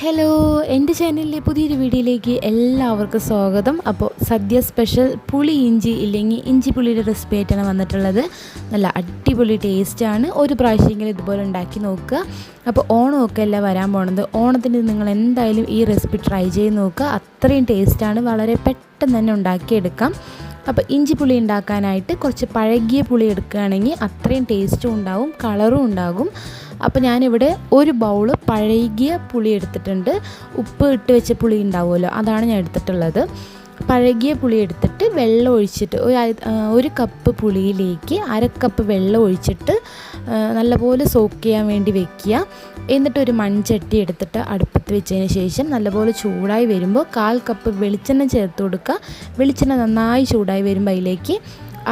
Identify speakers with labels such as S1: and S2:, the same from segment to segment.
S1: Hello എന്റെ ചാനലിലെ പുതിയൊരു വീഡിയോയിലേക്ക് എല്ലാവർക്കും സ്വാഗതം. അപ്പോൾ സദ്യ സ്പെഷ്യൽ പുളി ഇഞ്ചി ഇല്ലെങ്കിൽ ഇഞ്ചി പുളിയുടെ റെസിപ്പി ആയിട്ടാണ് വന്നിട്ടുള്ളത്. നല്ല അടിപൊളി ടേസ്റ്റാണ് ഒരു പ്രാവശ്യമെങ്കിലും ഇതുപോലെ ഉണ്ടാക്കി നോക്കുക. അപ്പോൾ ഓണമൊക്കെ അല്ല വരാൻ പോണത്? ഓണത്തിന് നിങ്ങൾ എന്തായാലും ഈ റെസിപ്പി ട്രൈ ചെയ്ത് നോക്കുക. അത്രയും ടേസ്റ്റാണ് വളരെ പെട്ടെന്ന് തന്നെ ഉണ്ടാക്കിയെടുക്കാം. അപ്പോൾ ഇഞ്ചി പുളി ഉണ്ടാക്കാനായിട്ട് കുറച്ച് പഴകിയ പുളി എടുക്കുകയാണെങ്കിൽ അത്രയും ടേസ്റ്റും ഉണ്ടാവും കളറും ഉണ്ടാകും. അപ്പോൾ ഞാനിവിടെ ഒരു ബൗൾ പഴകിയ പുളി എടുത്തിട്ടുണ്ട്. ഉപ്പ് ഇട്ട് വെച്ച പുളി ഉണ്ടാവുമല്ലോ അതാണ് ഞാൻ എടുത്തിട്ടുള്ളത്. പഴകിയ പുളി എടുത്തിട്ട് വെള്ളം ഒഴിച്ചിട്ട് ഒരു ഒരു കപ്പ് പുളിയിലേക്ക് അര കപ്പ് വെള്ളം ഒഴിച്ചിട്ട് നല്ലപോലെ സോക്ക് ചെയ്യാൻ വേണ്ടി വെക്കുക. എന്നിട്ട് ഒരു മൺചട്ടി എടുത്തിട്ട് അടുപ്പത്ത് വെച്ചതിന് ശേഷം നല്ലപോലെ ചൂടായി വരുമ്പോൾ കാൽ കപ്പ് വെളിച്ചെണ്ണ ചേർത്ത് കൊടുക്കുക. വെളിച്ചെണ്ണ നന്നായി ചൂടായി വരുമ്പോൾ അതിലേക്ക്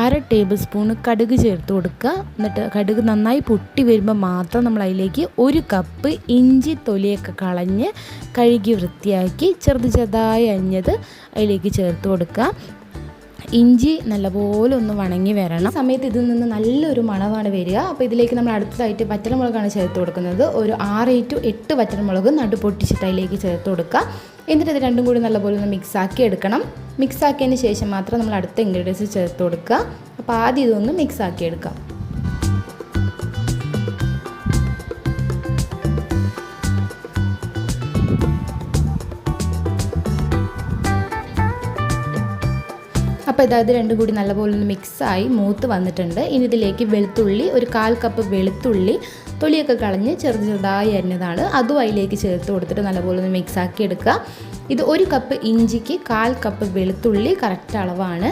S1: അര ടേബിൾ സ്പൂൺ കടുക് ചേർത്ത് കൊടുക്കുക. എന്നിട്ട് കടുക് നന്നായി പൊട്ടി വരുമ്പോൾ മാത്രം നമ്മൾ അതിലേക്ക് ഒരു കപ്പ് ഇഞ്ചി തൊലിയൊക്കെ കളഞ്ഞ് കഴുകി വൃത്തിയാക്കി ചെറുത് ചെറുതായി അരിഞ്ഞത് അതിലേക്ക് ചേർത്ത് കൊടുക്കുക. ഇഞ്ചി നല്ലപോലെ ഒന്ന് വണങ്ങി വരണം. സമയത്ത് ഇതിൽ നിന്ന് നല്ലൊരു മണമാണ് വരിക. അപ്പോൾ ഇതിലേക്ക് നമ്മൾ അടുത്തതായിട്ട് വറ്റൽമുളകാണ് ചേർത്ത് കൊടുക്കുന്നത്. ഒരു ആറ് ടു എട്ട് വറ്റൽമുളക് നടു പൊട്ടിച്ചിട്ട് അതിലേക്ക് ചേർത്ത് കൊടുക്കുക. എന്നിട്ട് ഇത് രണ്ടും കൂടി നല്ലപോലെ ഒന്ന് മിക്സാക്കി എടുക്കണം. മിക്സാക്കിയതിന് ശേഷം മാത്രം നമ്മൾ അടുത്ത ഇൻഗ്രീഡിയൻസ് ചേർത്ത് കൊടുക്കുക. അപ്പോൾ ആദ്യം ഇതൊന്ന് മിക്സാക്കി എടുക്കാം. അപ്പോൾ ഇതായത് രണ്ടും കൂടി നല്ലപോലെ ഒന്ന് മിക്സായി മൂത്ത് വന്നിട്ടുണ്ട്. ഇനി ഇതിലേക്ക് വെളുത്തുള്ളി ഒരു കാൽ കപ്പ് വെളുത്തുള്ളി തൊലിയൊക്കെ കളഞ്ഞ് ചെറുത് ചെറുതായി അരിഞ്ഞതാണ്. അതും അതിലേക്ക് ചേർത്ത് കൊടുത്തിട്ട് നല്ലപോലെ ഒന്ന് മിക്സാക്കി എടുക്കുക. ഇത് ഒരു കപ്പ് ഇഞ്ചിക്ക് കാൽ കപ്പ് വെളുത്തുള്ളി കറക്റ്റ് അളവാണ്.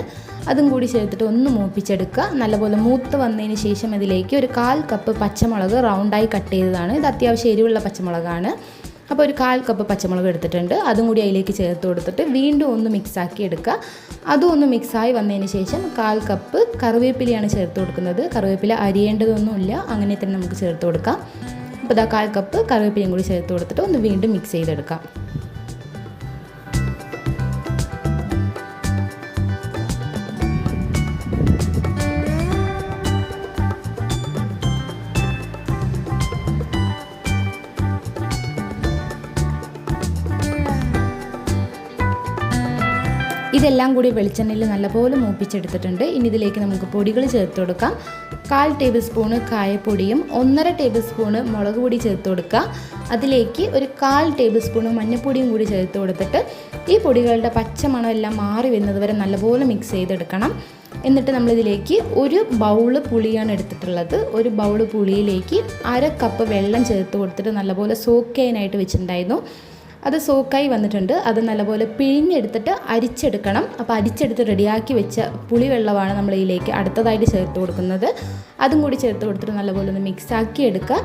S1: അതും കൂടി ചേർത്തിട്ട് ഒന്ന് മൂപ്പിച്ചെടുക്കുക. നല്ലപോലെ മൂത്ത് വന്നതിന് ശേഷം ഇതിലേക്ക് ഒരു കാൽ കപ്പ് പച്ചമുളക് റൗണ്ടായി കട്ട് ചെയ്തതാണ്. ഇത് അത്യാവശ്യം എരിവുള്ള പച്ചമുളകാണ്. അപ്പോൾ ഒരു കാൽ കപ്പ് പച്ചമുളക് എടുത്തിട്ടുണ്ട്. അതും കൂടി അതിലേക്ക് ചേർത്ത് കൊടുത്തിട്ട് വീണ്ടും ഒന്ന് മിക്സാക്കി എടുക്കുക. അതും ഒന്ന് മിക്സായി വന്നതിന് ശേഷം കാൽ കപ്പ് കറിവേപ്പിലയാണ് ചേർത്ത് കൊടുക്കുന്നത്. കറിവേപ്പില അരിയേണ്ടതൊന്നുമില്ല. അങ്ങനെ തന്നെ നമുക്ക് ചേർത്ത് കൊടുക്കാം. അപ്പോൾ ഇതാ കാൽ കപ്പ് കറിവേപ്പിലയും കൂടി ചേർത്ത് കൊടുത്തിട്ട് ഒന്ന് വീണ്ടും മിക്സ് ചെയ്തെടുക്കാം. ഇതെല്ലാം കൂടി വെളിച്ചെണ്ണയിൽ നല്ലപോലെ മൂപ്പിച്ചെടുത്തിട്ടുണ്ട്. ഇനി ഇതിലേക്ക് നമുക്ക് പൊടികൾ ചേർത്ത് കൊടുക്കാം. കാൽ ടേബിൾ സ്പൂണ് കായപ്പൊടിയും ഒന്നര ടേബിൾ സ്പൂണ് മുളക് പൊടി ചേർത്ത് കൊടുക്കുക. അതിലേക്ക് ഒരു കാൽ ടേബിൾ സ്പൂണ് മഞ്ഞൾപ്പൊടിയും കൂടി ചേർത്ത് കൊടുത്തിട്ട് ഈ പൊടികളുടെ പച്ചമണം എല്ലാം മാറി വരുന്നത് വരെ നല്ലപോലെ മിക്സ് ചെയ്തെടുക്കണം. എന്നിട്ട് നമ്മളിതിലേക്ക് ഒരു ബൗൾ പുളിയാണ് എടുത്തിട്ടുള്ളത്. ഒരു ബൗൾ പുളിയിലേക്ക് അര കപ്പ് വെള്ളം ചേർത്ത് കൊടുത്തിട്ട് നല്ലപോലെ സോക്ക് ചെയ്യാനായിട്ട് വെച്ചിട്ടുണ്ടായിരുന്നു. അത് സോക്കായി വന്നിട്ടുണ്ട്. അത് നല്ലപോലെ പിഴിഞ്ഞെടുത്തിട്ട് അരിച്ചെടുക്കണം. അപ്പോൾ അരിച്ചെടുത്ത് റെഡിയാക്കി വെച്ച പുളിവെള്ളമാണ് നമ്മൾ ഇതിലേക്ക് അടുത്തതായിട്ട് ചേർത്ത് കൊടുക്കുന്നത്. അതും കൂടി ചേർത്ത് കൊടുത്തിട്ട് നല്ലപോലെ ഒന്ന് മിക്സാക്കി എടുക്കുക.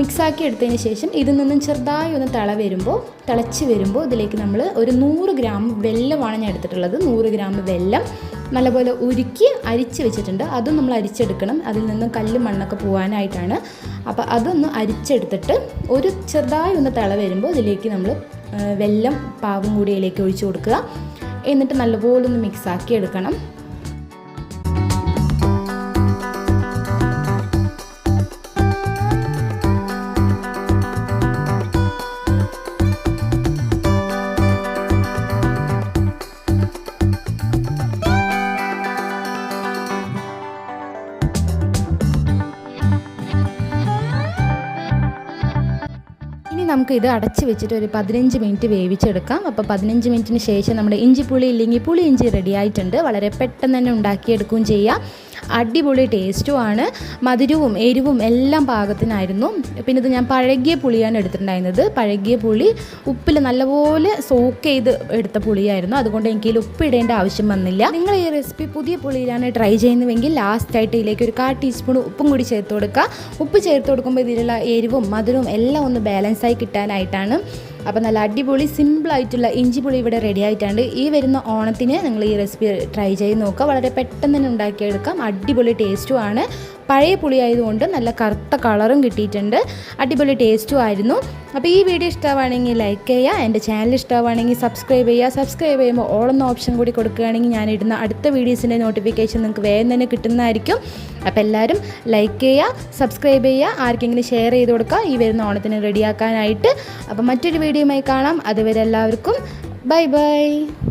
S1: മിക്സാക്കി എടുത്തതിന് ശേഷം ഇതിൽ നിന്നും ചെറുതായി ഒന്ന് തിള വരുമ്പോൾ തിളച്ച് വരുമ്പോൾ ഇതിലേക്ക് നമ്മൾ ഒരു നൂറ് ഗ്രാം വെല്ലമാണ് ഞാൻ എടുത്തിട്ടുള്ളത്. നൂറ് ഗ്രാം വെല്ലം നല്ലപോലെ ഉരുക്കി അരിച്ച് വെച്ചിട്ടുണ്ട്. അതും നമ്മൾ അരിച്ചെടുക്കണം. അതിൽ നിന്നും കല്ല് മണ്ണൊക്കെ പോകാനായിട്ടാണ് അപ്പോൾ അതൊന്ന് അരിച്ചെടുത്തിട്ട് ഒരു ചെറുതായി ഒന്ന് തിള വരുമ്പോൾ ഇതിലേക്ക് നമ്മൾ വെല്ലം പാവും കൂടിയിലേക്ക് ഒഴിച്ച് കൊടുക്കുക. എന്നിട്ട് നല്ലപോലെ ഒന്ന് മിക്സാക്കി എടുക്കണം. നമുക്ക് ഇത് അടച്ച് വെച്ചിട്ട് ഒരു പതിനഞ്ച് മിനിറ്റ് വേവിച്ചെടുക്കാം. അപ്പോൾ പതിനഞ്ച് മിനിറ്റിന് ശേഷം നമ്മുടെ ഇഞ്ചി പുളി ഇല്ലെങ്കിൽ പുളി ഇഞ്ചി റെഡി ആയിട്ടുണ്ട്. വളരെ പെട്ടെന്ന് തന്നെ ഉണ്ടാക്കിയെടുക്കുകയും ചെയ്യാം. അടിപൊളി ടേസ്റ്റുമാണ് മധുരവും എരിവും എല്ലാം പാകത്തിനായിരുന്നു. പിന്നെ ഇത് ഞാൻ പഴകിയ പുളിയാണ് എടുത്തിട്ടുണ്ടായിരുന്നത്. പഴകിയ പുളി ഉപ്പിൽ നല്ലപോലെ സോക്ക് ചെയ്ത് എടുത്ത പുളിയായിരുന്നു. അതുകൊണ്ട് എനിക്ക് ഉപ്പ് ഇടേണ്ട ആവശ്യം വന്നില്ല. നിങ്ങൾ ഈ റെസിപ്പി പുതിയ പുളിയിലാണ് ട്രൈ ചെയ്യുന്നതെങ്കിൽ ലാസ്റ്റ് ആയിട്ട് ഇതിലേക്ക് ഒരു കാ ടീസ്പൂൺ ഉപ്പും കൂടി ചേർത്ത് കൊടുക്കുക. ഉപ്പ് ചേർത്ത് കൊടുക്കുമ്പോൾ ഇതിലുള്ള എരിവും മധുരവും എല്ലാം ഒന്ന് ബാലൻസായി കിട്ടാനായിട്ടാണ് അപ്പോൾ നല്ല അടിപൊളി സിമ്പിളായിട്ടുള്ള ഇഞ്ചി പുളി ഇവിടെ റെഡി ആയിട്ടുണ്ട്. ഈ വരുന്ന ഓണത്തിന് നിങ്ങൾ ഈ റെസിപ്പി ട്രൈ ചെയ്ത് നോക്കുക. വളരെ പെട്ടെന്ന് തന്നെ ഉണ്ടാക്കിയെടുക്കാം. അടിപൊളി ടേസ്റ്റുമാണ് പഴയ പുളി ആയതുകൊണ്ട് നല്ല കറുത്ത കളറും കിട്ടിയിട്ടുണ്ട്. അടിപൊളി ടേസ്റ്റും ആയിരുന്നു. അപ്പോൾ ഈ വീഡിയോ ഇഷ്ടമാണെങ്കിൽ ലൈക്ക് ചെയ്യുക എന്റെ ചാനൽ ഇഷ്ടമാണെങ്കിൽ സബ്സ്ക്രൈബ് ചെയ്യുക. സബ്സ്ക്രൈബ് ചെയ്യുമ്പോൾ ഓളെന്ന ഓപ്ഷൻ കൂടി കൊടുക്കുകയാണെങ്കിൽ ഞാൻ ഇടുന്ന അടുത്ത വീഡിയോസിന്റെ നോട്ടിഫിക്കേഷൻ നിങ്ങൾക്ക് വേഗം തന്നെ കിട്ടുന്നതായിരിക്കും. അപ്പോൾ എല്ലാവരും ലൈക്ക് ചെയ്യുക സബ്സ്ക്രൈബ് ചെയ്യുക ആർക്കെങ്കിലും ഷെയർ ചെയ്ത് കൊടുക്കുക. ഈ വരുന്ന ഓണത്തിന് റെഡിയാക്കാനായിട്ട് അപ്പോൾ മറ്റൊരു വീഡിയോയുമായി കാണാം. അതുവരെ എല്ലാവർക്കും ബൈ ബൈ